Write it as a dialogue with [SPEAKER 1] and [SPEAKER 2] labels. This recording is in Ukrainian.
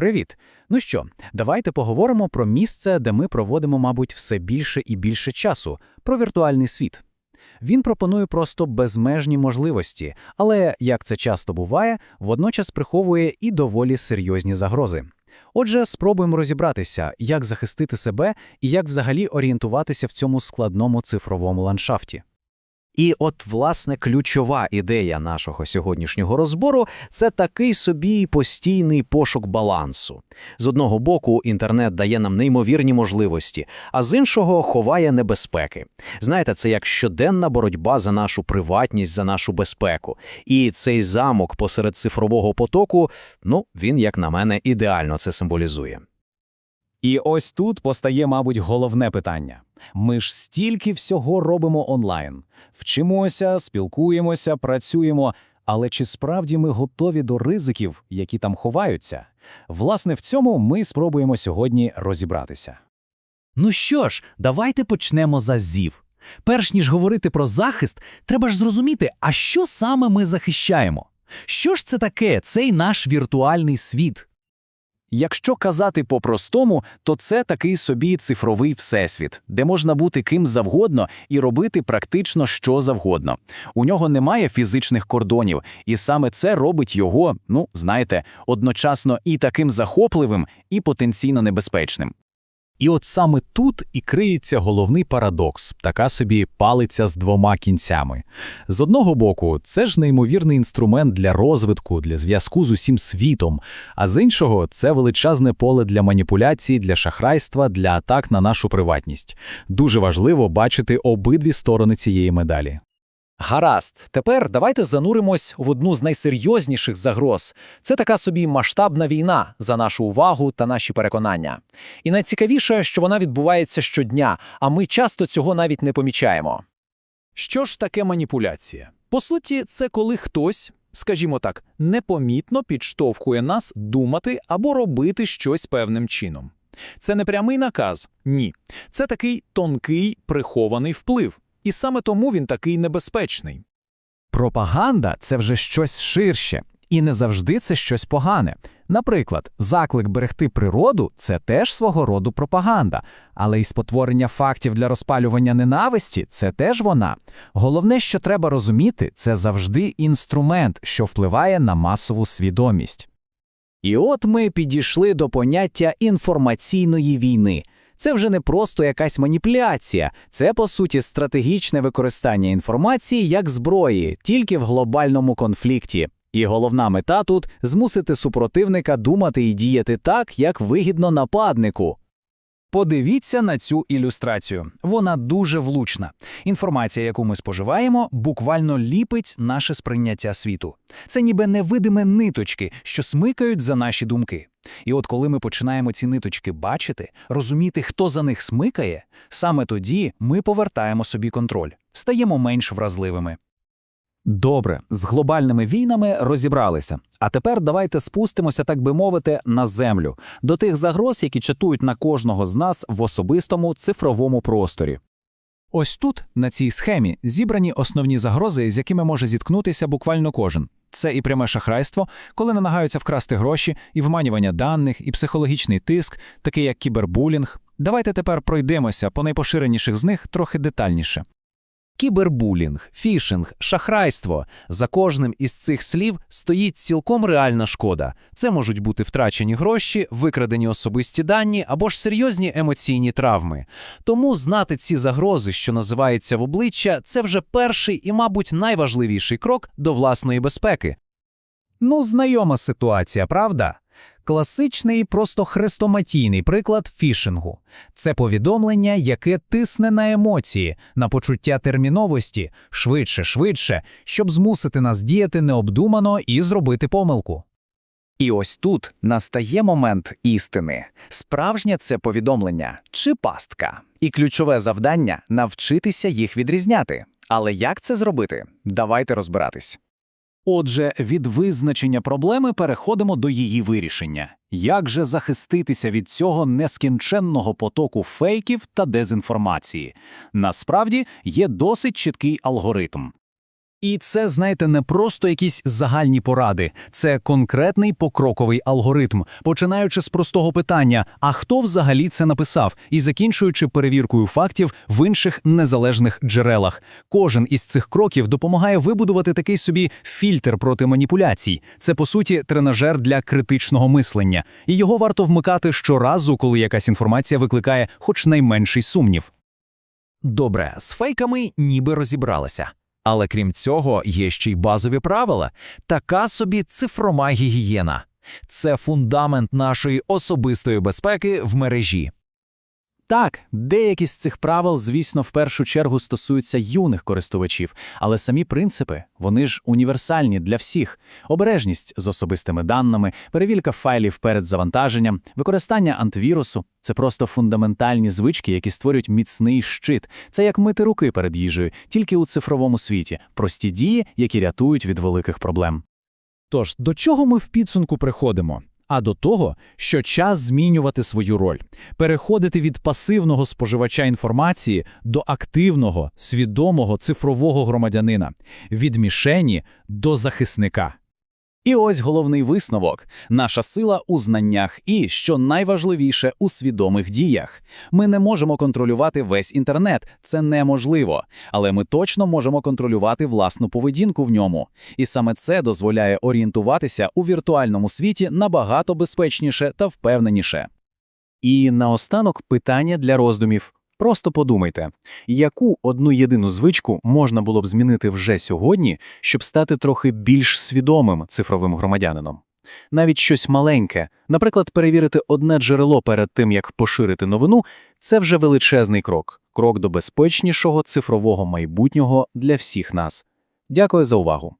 [SPEAKER 1] Привіт! Ну що, давайте поговоримо про місце, де ми проводимо, мабуть, все більше і більше часу, про віртуальний світ. Він пропонує просто безмежні можливості, але, як це часто буває, водночас приховує і доволі серйозні загрози. Отже, спробуємо розібратися, як захистити себе і як взагалі орієнтуватися в цьому складному цифровому ландшафті.
[SPEAKER 2] І от, власне, ключова ідея нашого сьогоднішнього розбору це такий собі постійний пошук балансу. З одного боку, інтернет дає нам неймовірні можливості, а з іншого ховає небезпеки. Знаєте, це як щоденна боротьба за нашу приватність, за нашу безпеку. І цей замок посеред цифрового потоку, ну, він, як на мене, ідеально це символізує.
[SPEAKER 3] І ось тут постає, мабуть, головне питання. Ми ж стільки всього робимо онлайн. Вчимося, спілкуємося, працюємо. Але чи справді ми готові до ризиків, які там ховаються? Власне, в цьому ми спробуємо сьогодні розібратися.
[SPEAKER 4] Ну що ж, давайте почнемо за ЗІВ. Перш ніж говорити про захист, треба ж зрозуміти, а що саме ми захищаємо? Що ж це таке, цей наш віртуальний світ?
[SPEAKER 3] Якщо казати по-простому, то це такий собі цифровий всесвіт, де можна бути ким завгодно і робити практично що завгодно. У нього немає фізичних кордонів, і саме це робить його, ну знаєте, одночасно і таким захопливим, і потенційно небезпечним. І от саме тут і криється головний парадокс, така собі палиця з двома кінцями. З одного боку, це ж неймовірний інструмент для розвитку, для зв'язку з усім світом, а з іншого, це величезне поле для маніпуляцій, для шахрайства, для атак на нашу приватність. Дуже важливо бачити обидві сторони цієї медалі.
[SPEAKER 5] Гаразд, тепер давайте зануримось в одну з найсерйозніших загроз. Це така собі масштабна війна за нашу увагу та наші переконання. І найцікавіше, що вона відбувається щодня, а ми часто цього навіть не помічаємо.
[SPEAKER 3] Що ж таке маніпуляція? По суті, це коли хтось, скажімо так, непомітно підштовхує нас думати або робити щось певним чином. Це не прямий наказ, ні. Це такий тонкий прихований вплив. І саме тому він такий небезпечний.
[SPEAKER 1] Пропаганда це вже щось ширше, і не завжди це щось погане. Наприклад, заклик берегти природу це теж свого роду пропаганда, але й спотворення фактів для розпалювання ненависті це теж вона. Головне, що треба розуміти, це завжди інструмент, що впливає на масову свідомість.
[SPEAKER 2] І от ми підійшли до поняття інформаційної війни. Це вже не просто якась маніпуляція, це по суті стратегічне використання інформації як зброї, тільки в глобальному конфлікті. І головна мета тут змусити супротивника думати і діяти так, як вигідно нападнику.
[SPEAKER 3] Подивіться на цю ілюстрацію. Вона дуже влучна. Інформація, яку ми споживаємо, буквально ліпить наше сприйняття світу. Це ніби невидиме ниточки, що смикають за наші думки. І от коли ми починаємо ці ниточки бачити, розуміти, хто за них смикає, саме тоді ми повертаємо собі контроль, стаємо менш вразливими.
[SPEAKER 1] Добре, з глобальними війнами розібралися. А тепер давайте спустимося, так би мовити, на землю, до тих загроз, які чатують на кожного з нас в особистому цифровому просторі. Ось тут, на цій схемі, зібрані основні загрози, з якими може зіткнутися буквально кожен. Це і пряме шахрайство, коли намагаються вкрасти гроші, і вманювання даних, і психологічний тиск, такий як кібербулінг. Давайте тепер пройдемося по найпоширеніших з них трохи детальніше.
[SPEAKER 4] Кібербулінг, фішинг, шахрайство. За кожним із цих слів стоїть цілком реальна шкода. Це можуть бути втрачені гроші, викрадені особисті дані або ж серйозні емоційні травми. Тому знати ці загрози, що називаються в обличчя, це вже перший і, мабуть, найважливіший крок до власної безпеки.
[SPEAKER 3] Ну, знайома ситуація, правда? Класичний, просто хрестоматійний приклад фішингу це повідомлення, яке тисне на емоції, на почуття терміновості, швидше, швидше, щоб змусити нас діяти необдумано і зробити помилку.
[SPEAKER 2] І ось тут настає момент істини. Справжнє це повідомлення чи пастка. І ключове завдання навчитися їх відрізняти. Але як це зробити? Давайте розбиратись.
[SPEAKER 3] Отже, від визначення проблеми переходимо до її вирішення. Як же захиститися від цього нескінченного потоку фейків та дезінформації? Насправді є досить чіткий алгоритм. І це, знаєте, не просто якісь загальні поради, це конкретний покроковий алгоритм, починаючи з простого питання: а хто взагалі це написав, і закінчуючи перевіркою фактів в інших незалежних джерелах. Кожен із цих кроків допомагає вибудувати такий собі фільтр проти маніпуляцій. Це по суті тренажер для критичного мислення, і його варто вмикати щоразу, коли якась інформація викликає хоч найменший сумнів.
[SPEAKER 6] Добре, з фейками ніби розібралися. Але крім цього, є ще й базові правила. Така собі цифрова гігієна. Це фундамент нашої особистої безпеки в мережі.
[SPEAKER 5] Так, деякі з цих правил, звісно, в першу чергу стосуються юних користувачів, але самі принципи, вони ж універсальні для всіх. Обережність з особистими даними, перевірка файлів перед завантаженням, використання антивірусу – це просто фундаментальні звички, які створюють міцний щит. Це як мити руки перед їжею, тільки у цифровому світі. Прості дії, які рятують від великих проблем.
[SPEAKER 3] Тож, до чого ми в підсумку приходимо? А до того, що час змінювати свою роль, переходити від пасивного споживача інформації до активного, свідомого цифрового громадянина, від мішені до захисника.
[SPEAKER 1] І ось головний висновок: наша сила у знаннях і, що найважливіше, у свідомих діях. Ми не можемо контролювати весь інтернет, це неможливо, але ми точно можемо контролювати власну поведінку в ньому. І саме це дозволяє орієнтуватися у віртуальному світі набагато безпечніше та впевненіше.
[SPEAKER 5] І наостанок питання для роздумів. Просто подумайте, яку одну єдину звичку можна було б змінити вже сьогодні, щоб стати трохи більш свідомим цифровим громадянином? Навіть щось маленьке, наприклад, перевірити одне джерело перед тим, як поширити новину, це вже величезний крок, крок до безпечнішого цифрового майбутнього для всіх нас. Дякую за увагу.